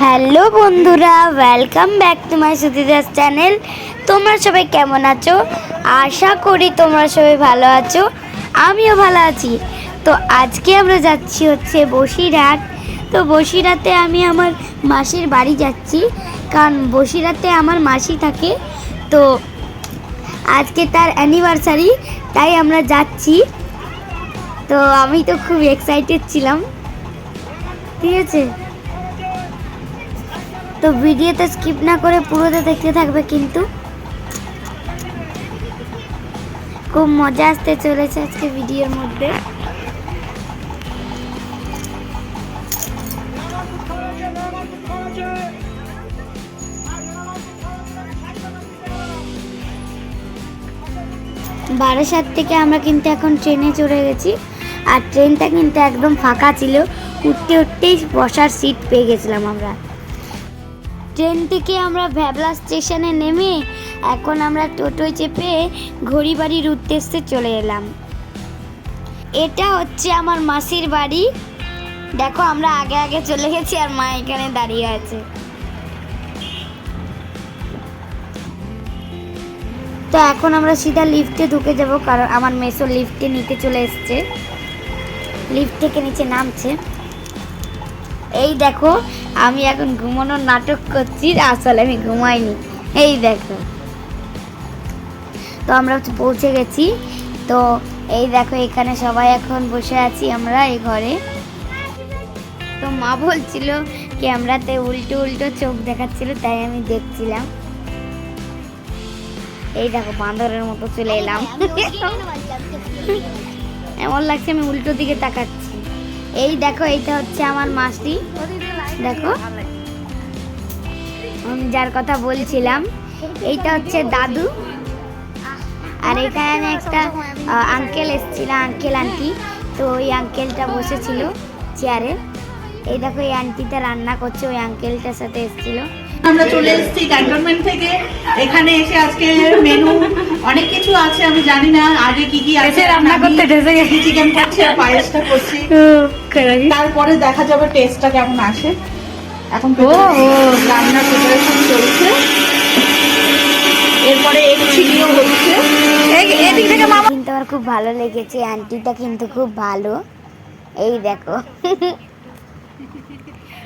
Hello বন্ধুরা welcome back to my Sutidas channel তোমরা সবাই কেমন আছো? আশা করি তোমরা সবাই ভালো আছো। আমিও ভালো আছি। তো আজকে আমরা যাচ্ছি হচ্ছে বসিরহাট। তো বসিরহাটে আমি আমার মাসির বাড়ি যাচ্ছি, কারণ বসিরহাটে আমার মাসি থাকে। তো আজকে তার অ্যানিভার্সারি তাই আমরা যাচ্ছি। তো আমি তো খুব এক্সাইটেড ছিলাম। ঠিক আছে তো ভিডিওতে স্কিপ না করে পুরোটা দেখতে থাকবে কিন্তু। খুব মজা আসতে চলেছে আজকে ভিডিওর মধ্যে। বারাসাত থেকে আমরা কিন্তু এখন ট্রেনে চড়ে গেছি। আর ট্রেনটা কিন্তু একদম ফাঁকা ছিল। উঠতে উঠতেই বসার সিট পেয়ে গেছিলাম আমরা। ট্রেন থেকে আমরা ভ্যাবলা স্টেশনে নেমে এখন আমরা টোটোয় চেপে ঘড়িবাড়ির উদ্দেশ্যে চলে এলাম। এটা হচ্ছে আমার মাসির বাড়ি। দেখো আমরা আগে আগে চলে গেছি আর মা এখানে দাঁড়িয়ে আছে। তো এখন আমরা সিধা লিফটে ঢুকে যাব কারণ আমার মেসো লিফটে নিতে চলে এসছে। লিফট থেকে নিচে নামছে। এই দেখো আমি এখন ঘুমানোর নাটক করছি আসলে আমি ঘুমাইনি। এই দেখো। তো আমরা পৌঁছে গেছি। তো এই দেখো এখানে সবাই এখন বসে আছি আমরা এই ঘরে। তো মা বলছিল ক্যামেরাতে উল্টো উল্টো চোখ দেখাচ্ছিল তাই আমি দেখছিলাম। এই দেখো বাঁদরের মতো চলে এলাম। এমন লাগছে আমি উল্টো দিকে তাকাচ্ছি। এই দেখো, এইটা হচ্ছে আমার মাসি। দেখো যার কথা বলছিলাম, এইটা হচ্ছে দাদু। আর এখানে একটা আঙ্কেল এসেছিল আঙ্কেল আন্টি তো ওই আঙ্কেলটা বসেছিল চেয়ারে এই দেখো এই আন্টিটা রান্না করছে ওই আঙ্কেলটার সাথে এসেছিল। আমরা চলে এসেছি ক্যান্টনমেন্ট থেকে। এখানে এসে আজকে মেনু অনেক কিছু আছে আমি জানি না আগে কি কি আছে রান্না করতে ঢেসে গেছি। চিকেন করছি আর পায়েসটা করছি। তারপরে দেখা যাবে টেস্টটা কেমন আসে। এখন তো রান্নার প্রিপারেশন চলছে। এরপরে এগ চিলিও হচ্ছে। এদিক থেকে মামা কিন্তু আমার খুব ভালো লেগেছে আন্টিটা কিন্তু খুব ভালো। এই দেখো।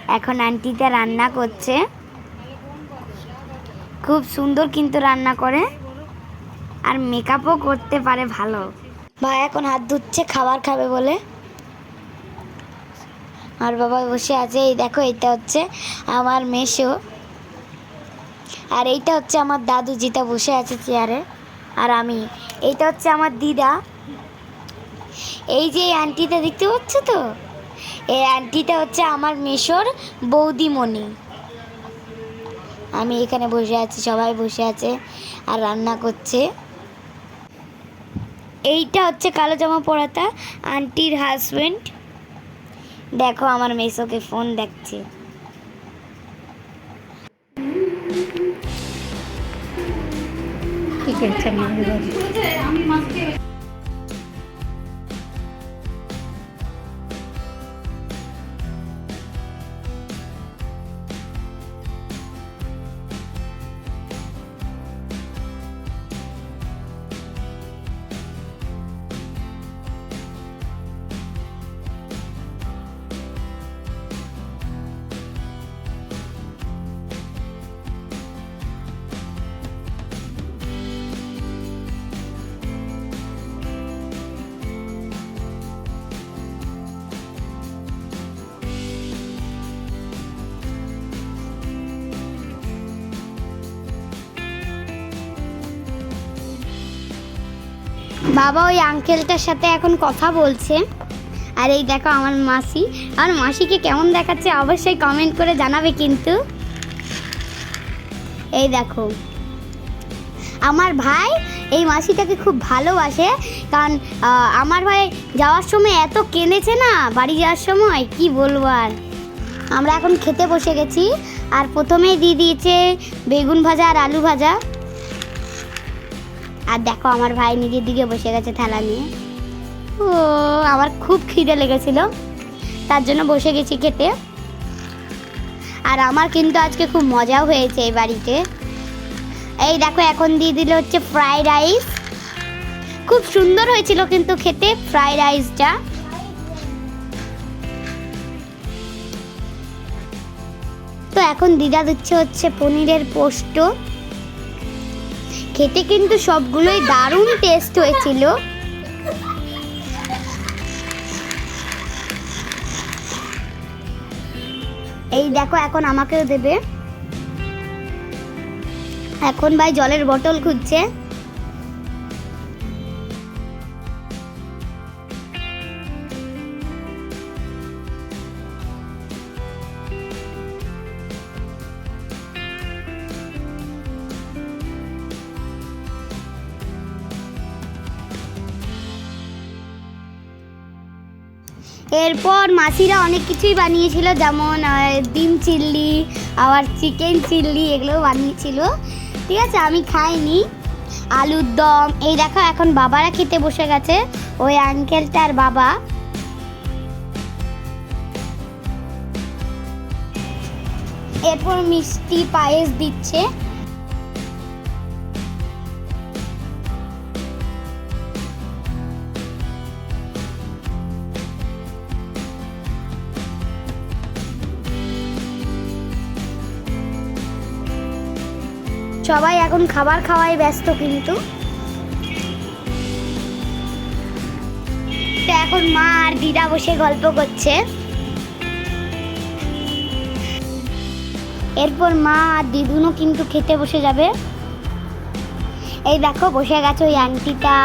এখন আন্টিটা রান্না করছে। খুব সুন্দর কিন্তু রান্না করে। আর মেকআপও করতে পারে ভালো। ভাই এখন হাত ধুচ্ছে, খাবার খাবে বলে। আর বাবা বসে আছে, এই দেখো এটা হচ্ছে আমার মেশো। আর এইটা হচ্ছে আমার দাদু, যেটা বসে আছে চেয়ারে আর আমি। এইটা হচ্ছে আমার দিদা। এই যে আন্টিটা, দেখতে পাচ্ছ তো? এই আন্টিটা হচ্ছে আমার মেশোর বৌদিমণি। আমি এখানে বসে আছি, সবাই বসে আছে আর রান্না করছে। এইটা হচ্ছে কালো জামা পরাটা আন্টির হাজবেন্ড দেখো আমার মেসোকে ফোন দেখছে। কি করছেন? বাবা ওই আঙ্কেলটার সাথে এখন কথা বলছে। আর এই দেখো আমার মাসি। আর মাসিকে কেমন দেখাচ্ছে অবশ্যই কমেন্ট করে জানাবে কিন্তু। এই দেখো। আমার ভাই এই মাসিটাকে খুব ভালোবাসে। কারণ আমার ভাই যাওয়ার সময় এত কেঁদেছে না, বাড়ি যাওয়ার সময়? কি বলব আর? আমরা এখন খেতে বসে গেছি। আর প্রথমেই দিয়ে দিয়েছে বেগুন ভাজা আর আলু ভাজা। আর দেখো আমার ভাই নিজের দিকে বসে গেছে থালা নিয়ে। ও, আমার খুব খিদে লেগেছিল। তার জন্য বসে গেছি খেতে। আর আমার কিন্তু আজকে খুব মজাও হয়েছে এই বাড়িতে। এই দেখো, এখন দিয়ে দিল হচ্ছে ফ্রাইড রাইস খুব সুন্দর হয়েছিল কিন্তু খেতে ফ্রাইড রাইসটা তো এখন দিদা দিচ্ছে হচ্ছে পনিরের পোস্ত। খেতে কিন্তু সবগুলোই দারুণ টেস্ট হয়েছিল। এই দেখো, এখন আমাকেও দেবে। এখন ভাই জলের বোতল খুঁজছে। এরপর মাসিরা অনেক কিছুই বানিয়েছিল, যেমন ডিম চিল্লি, আবার চিকেন চিল্লি, এগুলো বানিয়েছিল। ঠিক আছে, আমি খাইনি। আলুর দম, এই দেখো, এখন বাবারা খেতে বসে গেছে, ওই আঙ্কেলটার বাবা। এরপর মিষ্টি পায়েস দিচ্ছে। সবাই এখন খাবার খাওয়ায় ব্যস্ত কিন্তু। এখন মা আর দিদা বসে গল্প করছে। এরপর মা আর দিদুনও কিন্তু খেতে বসে যাবে। এই দেখো, বসে গেছে ওই আন্টিটা,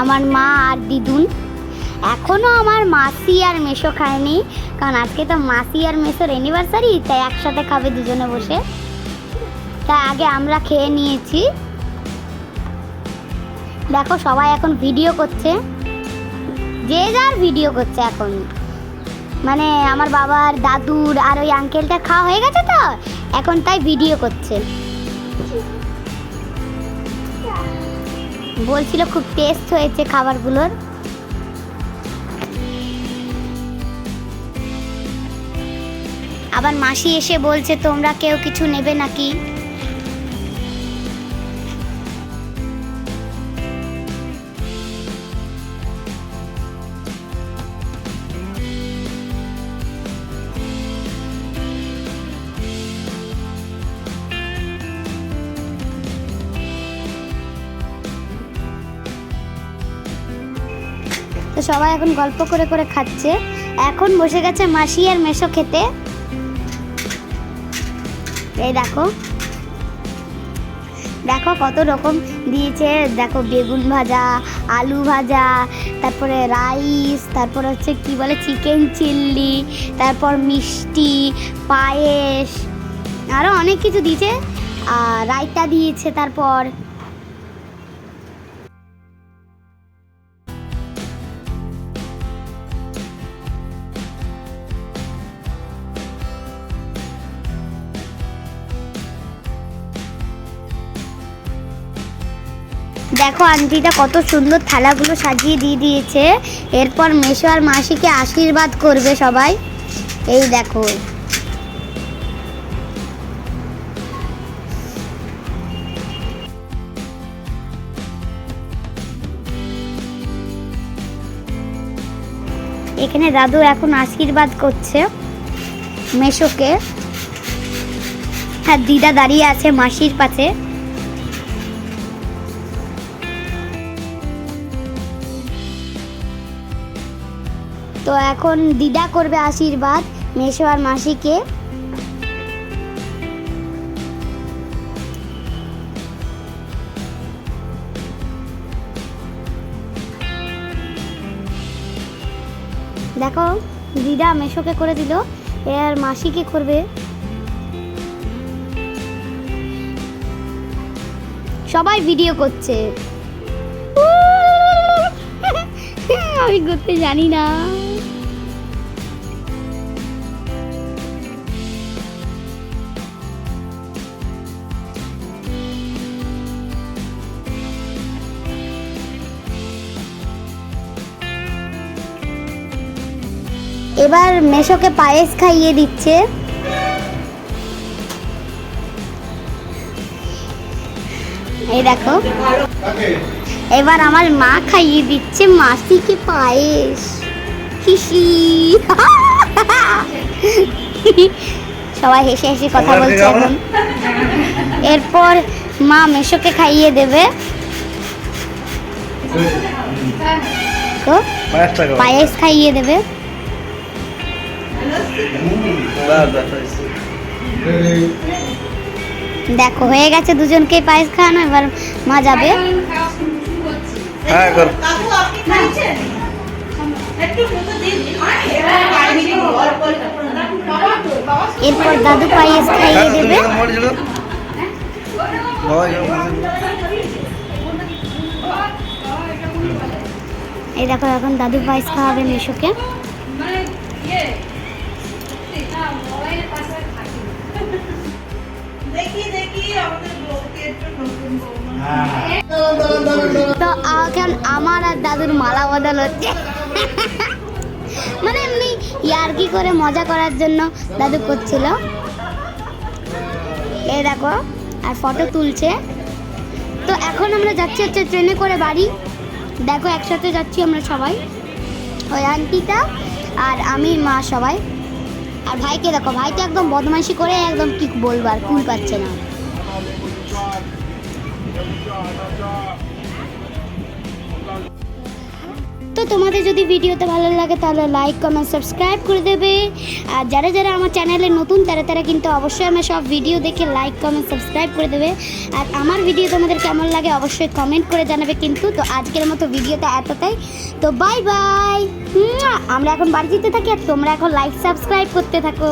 আমার মা আর দিদুন। এখনও আমার মাসি আর মেশো খায়নি, কারণ আজকে তো মাসি আর মেশোর অ্যানিভার্সারি তাই একসাথে খাবে দুজনে বসে। তাই আগে আমরা খেয়ে নিয়েছি। দেখো সবাই এখন ভিডিও করছে। যে যার ভিডিও করছে এখন। মানে আমার বাবার দাদুর আর ওই আঙ্কেলটা খাওয়া হয়ে গেছে তো? এখন তাই ভিডিও করছে। বলছিল খুব টেস্ট হয়েছে খাবারগুলোর। আবার মাসি এসে বলছে, তোমরা কেউ কিছু নেবে নাকি? সবাই এখন গল্প করে করে খাচ্ছে। এখন বসে গেছে মাসি আর মেশো খেতে। এই দেখো। দেখো কত রকম দিয়েছে। দেখো বেগুন ভাজা, আলু ভাজা, তারপরে রাইস, তারপর হচ্ছে কি বলে চিকেন চিল্লি, তারপর মিষ্টি, পায়েস আরও অনেক কিছু দিয়েছে। আর রায়তা দিয়েছে তারপর। দেখো আন্টিটা কত সুন্দর থালাগুলো সাজিয়ে দিয়ে দিয়েছে। এরপর মেশো আর মাসিকে আশীর্বাদ করবে সবাই। এই দেখো। এখানে দাদু এখন আশীর্বাদ করছে মেশোকে। হ্যাঁ দিদা দাঁড়িয়ে আছে মাসির পাশে। তো এখন দিদা করবে আশীর্বাদ, মেশো আর মাসিকে। দেখো, দিদা মেশোকে করে দিল এর মাসিকে করবে। সবাই ভিডিও করছে। আমি করতে জানি না। এবার মেশোকে পায়েস খাইয়ে দিচ্ছে। এই দেখো। এবার আমার মা খাইয়ে দিচ্ছে মাসিকে পায়েস। হিসি। সবাই হেসে হেসে কথা বলছে এখন। এরপর মা মেশোকে খাইয়ে দেবে। পায়েস খাইয়ে দেবে। দেখো হয়ে গেছে দুজনকে পায়েস খাওয়ানো এবার মা যাবে। হ্যাঁ বাবা এরপর দাদু পায়েস খাইয়ে হ্যাঁ, দেবে। এই দেখো এখন দাদু পায়েস খাওয়াবে মেশোকে। তো এখন আমার আর দাদুর মালা বদল হচ্ছে। মানে এমনি ইয়ার্কি করে মজা করার জন্য দাদু করছিল। এই দেখো, আর ফটো তুলছে। তো এখন আমরা যাচ্ছি হচ্ছে ট্রেনে করে বাড়ি। দেখো একসাথে যাচ্ছি আমরা সবাই। ওই আন্টিটা আর আমি মা সবাই। আর ভাইকে দেখো ভাই তো একদম বদমাইশি করে একদম কি বলবার কুল পাচ্ছে না। তো তোমাদের যদি ভিডিওতে ভালো লাগে তাহলে লাইক কমেন্ট সাবস্ক্রাইব করে দেবে। আর যারা যারা আমার চ্যানেলে নতুন, তারা তারা কিন্তু অবশ্যই আমার সব ভিডিও দেখে লাইক কমেন্ট সাবস্ক্রাইব করে দেবে। আর আমার ভিডিও তোমাদের কেমন লাগে অবশ্যই কমেন্ট করে জানাবে কিন্তু। তো আজকের মতো ভিডিওটা এতটাই। তো বাই বাই আমরা এখন বাড়ি যেতে থাকি আর তোমরা এখন লাইক সাবস্ক্রাইব করতে থাকো।